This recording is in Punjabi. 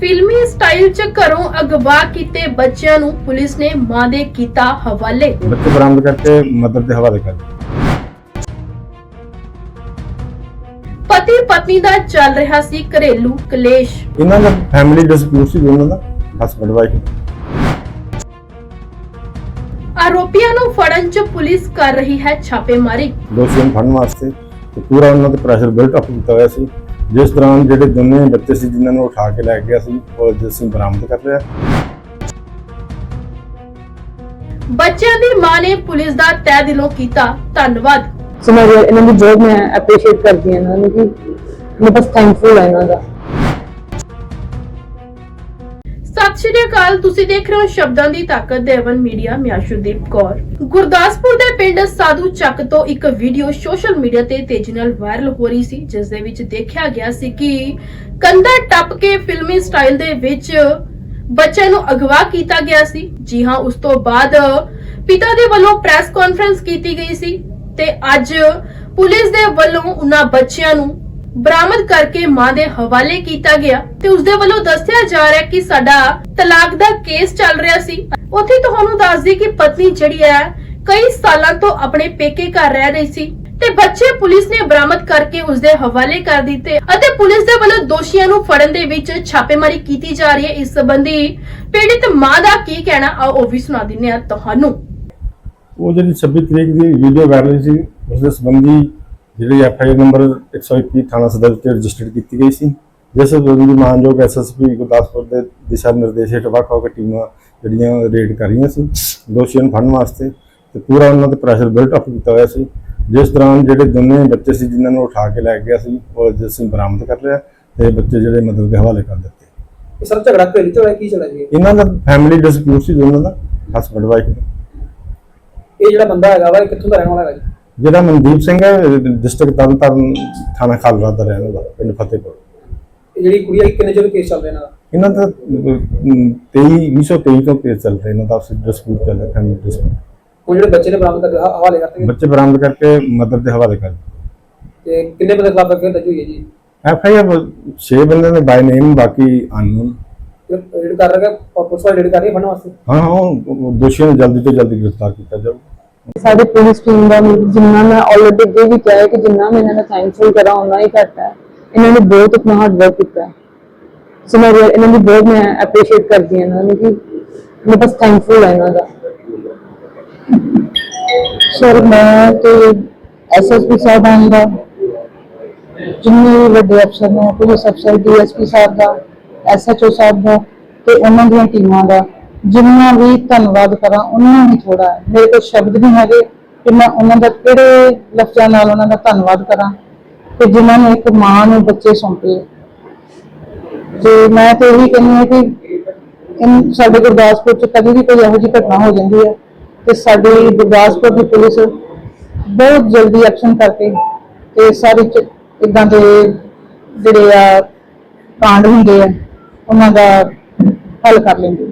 ਫਿਲਮੀ ਸਟਾਈਲ 'ਚ ਘਰੋਂ ਅਗਵਾ ਕੀਤੇ ਬੱਚਿਆਂ ਨੂੰ ਪੁਲਿਸ ਨੇ ਮਾਂ ਦੇ ਕੀਤਾ ਹਵਾਲੇ। ਬੱਚੇ ਬਰਾਮਦ ਕਰਕੇ ਮਦਰ ਦੇ ਹਵਾਲੇ ਕਰ ਦਿੱਤੇ। ਪਤੀ ਪਤਨੀ ਦਾ ਚੱਲ ਰਿਹਾ ਸੀ ਘਰੇਲੂ ਕਲੇਸ਼। ਇਹਨਾਂ ਦਾ ਫੈਮਿਲੀ ਡਿਸਪਿਊਟ ਸੀ ਦੋਨਾਂ ਦਾ ਹਸਬੰਡ ਵਾਈਫ ਆਰੋਪੀਆਂ ਨੂੰ ਫੜਨ 'ਚ ਪੁਲਿਸ ਕਰ ਰਹੀ ਹੈ ਛਾਪੇਮਾਰੀ। ਦੋਸ਼ੀਆਂ ਨੂੰ ਫੜਨ ਵਾਸਤੇ ਤੇ ਪੂਰਾ ਉਹਨਾਂ ਤੇ ਪ੍ਰੈਸ਼ਰ ਬਿਲਟ ਅਪ ਕੀਤਾ ਹੋਇਆ ਸੀ। ਜਿਸ ਦੌਰਾਨ ਜਿਹੜੇ ਦੋਨੇ ਬੱਚੇ ਸੀ ਜਿਨ੍ਹਾਂ ਨੂੰ ਉਠਾ ਕੇ ਲੈ ਗਿਆ ਸੀ ਉਹ ਅੱਜ ਅਸੀਂ ਬਰਾਮਦ ਕਰ ਲਿਆ। ਬੱਚਿਆਂ ਦੀ ਮਾਂ ਨੇ ਪੁਲਿਸ ਦਾ ਤਹਿ ਦਿਲੋਂ ਕੀਤਾ ਧੰਨਵਾਦ। ਸਮਝ ਰਿਹਾ ਇਹਨਾਂ ਦੀ ਬਹੁਤ ਮੈਂ ਐਪਰੀਸ਼ੀਏਟ ਕਰਦੀ ਹਾਂ ਇਹਨਾਂ ਨੂੰ ਕਿ ਮੈਂ ਬਸ ਥੈਂਕਫੁਲ ਹਾਂ ਇਹਨਾਂ ਦਾ। ਸਤਿ ਸ਼੍ਰੀ ਅਕਾਲ, ਤੁਸੀਂ ਦੇਖ ਰਹੇ ਹੋ ਸ਼ਬਦਾਂ ਦੀ ਤਾਕਤ ਦੇਵਨ ਮੀਡੀਆ, ਮੈਂ ਆਸ਼ੂਦੀਪ ਕੌਰ। ਗੁਰਦਾਸਪੁਰ ਦੇ ਪਿੰਡ ਸਾਧੂ ਚੱਕ ਤੋਂ ਇੱਕ ਵੀਡੀਓ ਸੋਸ਼ਲ ਮੀਡੀਆ ਤੇ ਤੇਜ਼ੀ ਨਾਲ ਵਾਇਰਲ ਹੋ ਰਹੀ ਸੀ, ਜਿਸ ਦੇ ਵਿੱਚ ਦੇਖਿਆ ਗਿਆ ਸੀ ਕਿ ਕੰਧਾ ਟੱਪ ਕੇ ਫਿਲਮੀ ਸਟਾਈਲ ਦੇ ਵਿੱਚ ਬੱਚਿਆਂ ਨੂੰ ਅਗਵਾ ਕੀਤਾ ਗਿਆ ਸੀ। ਜੀ ਹਾਂ, ਉਸ ਤੋਂ ਬਾਅਦ ਪਿਤਾ ਦੇ ਵੱਲੋਂ ਪ੍ਰੈਸ ਕਾਨਫਰੰਸ ਕੀਤੀ ਗਈ ਸੀ ਤੇ ਅੱਜ ਪੁਲਿਸ ਦੇ ਵੱਲੋਂ ਉਹਨਾਂ ਬੱਚਿਆਂ ਨੂੰ ਬਰਾਮਦ ਕਰਕੇ ਮਾਂ ਦੇ ਹਵਾਲੇ ਕੀਤਾ ਗਿਆ ਤੇ ਉਸ ਦੇ ਵੱਲੋਂ ਦੱਸਿਆ ਜਾ ਰਿਹਾ ਕਿ ਸਾਡਾ ਤਲਾਕ ਦਾ ਕੇਸ ਚੱਲ ਰਿਹਾ ਸੀ। ਉੱਥੇ ਤੁਹਾਨੂੰ ਦੱਸ ਕਿ ਪਤਨੀ ਜਿਹੜੀ ਹੈ, ਕਈ ਸਾਲਾਂ ਤੋਂ ਆਪਣੇ ਪੇਕੇ ਘਰ ਰਹਿ ਰਹੀ ਸੀ ਤੇ ਬੱਚੇ ਪੁਲਿਸ ਨੇ ਬਰਾਮਦ ਕਰਕੇ ਉਸ ਦੇ ਹਵਾਲੇ ਕਰ ਦਿੱਤੇ ਅਤੇ ਪੁਲਿਸ ਦੇ ਵੱਲੋਂ ਦੋਸ਼ੀਆਂ ਨੂੰ ਫੜਨ ਦੇ ਵਿੱਚ ਛਾਪੇਮਾਰੀ ਕੀਤੀ ਜਾ ਰਹੀ ਹੈ। ਇਸ ਸੰਬੰਧੀ ਪੀੜਿਤ ਮਾਂ ਦਾ ਕੀ ਕਹਿਣਾ, ਆਓ ਉਹ ਵੀ ਸੁਣਾ ਦਿੰਨੇ ਆ ਤੁਹਾਨੂੰ। ਉਹ ਜਿਹੜੀ 26 ਤਰੀਕ ਦੀ ਵੀਡੀਓ ਵਾਇਰਲ ਸੀ ਉਸ ਦੇ ਸੰਬੰਧੀ ਜਿਹੜੀ ਐਫ ਆਈ ਆਰ ਨੰਬਰ 121 ਥਾਣਾ ਸਦਰ ਤੇ ਰਜਿਸਟਰਡ ਕੀਤੀ ਗਈ ਸੀ ਜਿਸ ਸੰਬੰਧੀ ਮਾਨਯੋਗ ਐਸਐਸਪੀ ਗੁਰਦਾਸਪੁਰ ਦੇ ਦਿਸ਼ਾ ਨਿਰਦੇਸ਼ ਹੇਠ ਵੱਖ-ਵੱਖ ਟੀਮਾਂ ਜਿਹੜੀਆਂ ਰੇਡ ਕਰ ਰਹੀਆਂ ਸੀ ਦੋਸ਼ੀਆਂ ਨੂੰ ਫੜਨ ਵਾਸਤੇ ਤੇ ਪੂਰਾ ਉਹਨਾਂ ਤੇ ਪ੍ਰੈਸ਼ਰ ਬਿਲਟ ਅਪ ਕੀਤਾ ਹੋਇਆ ਸੀ ਜਿਸ ਦੌਰਾਨ ਜਿਹੜੇ ਦੋਨੇ ਬੱਚੇ ਸੀ ਜਿਨ੍ਹਾਂ ਨੂੰ ਉਠਾ ਕੇ ਲੈ ਗਿਆ ਸੀ ਉਹ ਅੱਜ ਅਸੀਂ ਬਰਾਮਦ ਕਰ ਲਿਆ ਤੇ ਬੱਚੇ ਜਿਹੜੇ ਮਦਦ ਦੇ ਹਵਾਲੇ ਕਰ ਦਿੱਤੇ। ਸਰ ਝਗੜਾ ਘਰੇਲੂ ਝਗੜਾ ਕੀ ਚੱਲਿਆ ਜੀ? ਇਹਨਾਂ ਦਾ ਫੈਮਿਲੀ ਡਿਸਪਿਊਟ ਸੀ ਦੋਨਾਂ ਦਾ ਹਸਬੰਡ ਵਾਈਫ ਇਹ ਜਿਹੜਾ ਬੰਦਾ ਹੈਗਾ ਵਾ ਇਹ ਕਿੱਥੋਂ ਦਾ ਰਹਿਣ ਵਾਲਾ ਹੈਗਾ ਜੀ? ਜਿਹੜਾ ਮਨਦੀਪ ਸਿੰਘ ਹੈ ਡਿਸਟ੍ਰਿਕਟ ਤਰਨਤਾਰਨ ਥਾਣਾ ਖਾਲੜਾ ਦਾ ਰਹਿਣ ਵਾਲਾ ਪਿੰਡ ਫਤਿਹਪੁਰ। ਇਹ ਜਿਹੜੀ ਕੁੜੀ ਹੈ ਕਿੰਨੇ ਚਿਰ ਕੇਸ ਚੱਲ ਰਿਹਾ ਇਹਨਾਂ ਦਾ ਇਹਨਾਂ ਦਾ 23 2023 ਤੋਂ ਕੇਸ ਚੱਲ ਰਿਹਾ ਇਹਨਾਂ ਦਾ ਡਿਸਪਿਊਟ ਚੱਲ ਰਿਹਾ ਫੈਮਿਲੀ ਡਿਸਪਿਊਟ ਹੁਣ ਜਿਹੜੇ ਬੱਚੇ ਨੇ ਬਰਾਮਦ ਕਰਕੇ ਹਵਾਲੇ ਕਰਤੇ ਬੱਚੇ ਬਰਾਮਦ ਕਰਕੇ ਮਦਰ ਦੇ ਹਵਾਲੇ ਕਰ ਤੇ ਕਿੰਨੇ ਬੰਦੇ ਖਿਲਾਫ ਐਫਆਈਆਰ ਦਰਜ ਹੋਈ ਹੈ ਜੀ? ਐਫ ਆਈ ਆਰ 6 ਬੰਦੇ ਨੇ ਬਾਈ ਨੇਮ ਬਾਕੀ ਅਨਨੋਨ ਰੇਡ ਕਰ ਰਿਹਾ ਪੁਲਿਸ ਵਾਲੇ ਰੇਡ ਕਰ ਰਹੀ ਹੈ ਫੜਨ ਵਾਸਤੇ? ਹਾਂ ਹਾਂ ਉਹ ਦੋਸ਼ੀਆਂ ਨੂੰ ਜਲਦੀ ਤੋਂ ਜਲਦੀ ਗ੍ਰਿਫਤਾਰ ਕੀਤਾ ਜਾਊਗਾ। ਸਾਡੀ ਪੁਲਿਸ ਟੀਮ ਦਾ ਜਿੰਨਾ ਮੈਂ ਆਲਰੇਡੀ ਅੱਗੇ ਵੀ ਕਿਹਾ ਹੈ ਕਿ ਜਿੰਨਾ ਮੈਂ ਇਹਨਾਂ ਦਾ ਥੈਂਕਫੁਲ ਕਰਾਂ ਉਹਨਾਂ ਹੀ ਘੱਟ ਹੈ ਇਹਨਾਂ ਨੇ ਬਹੁਤ ਆਪਣਾ ਹਾਰਡ ਵਰਕ ਕੀਤਾ ਹੈ ਸਮਝ ਰਿਹਾ ਇਹਨਾਂ ਦੀ ਬਹੁਤ ਮੈਂ ਐਪਰੀਸ਼ੀਏਟ ਕਰਦੀ ਹਾਂ ਇਹਨਾਂ ਨੂੰ ਕਿ ਮੈਂ ਬਸ ਥੈਂਕਫੁਲ ਹਾਂ ਇਹਨਾਂ ਦਾ ਸਰ ਮੈਂ ਤੇ ਐਸਐਸਪੀ ਸਾਹਿਬਾਨ ਦਾ ਜਿੰਨੇ ਵੀ ਵੱਡੇ ਅਫਸਰ ਨੇ ਪੁਲਿਸ ਅਫਸਰ ਡੀਐਸਪੀ ਸਾਹਿਬ ਦਾ ਐਸਐਚਓ ਸਾਹਿਬ ਦਾ ਤੇ ਉਹਨਾਂ ਦੀਆਂ ਟੀਮਾਂ ਦਾ ਜਿੰਨਾ ਵੀ ਧੰਨਵਾਦ ਕਰਾਂ ਉਹਨਾਂ ਹੀ ਥੋੜਾ ਹੈ। ਮੇਰੇ ਕੋਲ ਸ਼ਬਦ ਨਹੀਂ ਹੈਗੇ ਕਿ ਮੈਂ ਉਹਨਾਂ ਦਾ ਕਿਹੜੇ ਲਫ਼ਜ਼ਾਂ ਨਾਲ ਉਹਨਾਂ ਦਾ ਧੰਨਵਾਦ ਕਰਾਂ। ਕਿ ਜਿਨ੍ਹਾਂ ਨੇ ਇੱਕ ਮਾਂ ਨੂੰ ਬੱਚੇ ਸੌਂਪੇ। ਤੇ ਮੈਂ ਤੇ ਇਹੀ ਕਹਿੰਦੀ ਹਾਂ ਕਿ ਸਾਡੇ ਗੁਰਦਾਸਪੁਰ ਚ ਕਦੇ ਵੀ ਕੋਈ ਇਹੋ ਜਿਹੀ ਘਟਨਾ ਹੋ ਜਾਂਦੀ ਹੈ ਤੇ ਸਾਡੀ ਗੁਰਦਾਸਪੁਰ ਦੀ ਪੁਲਿਸ ਬਹੁਤ ਜਲਦੀ ਐਕਸ਼ਨ ਕਰਕੇ ਤੇ ਸਾਰੇ ਇਦਾਂ ਦੇ ਜਿਹੜੇ ਆ ਕਾਂਡ ਹੁੰਦੇ ਆ, ਉਹਨਾਂ ਦਾ ਹੱਲ ਕਰ ਲੈਂਦੇ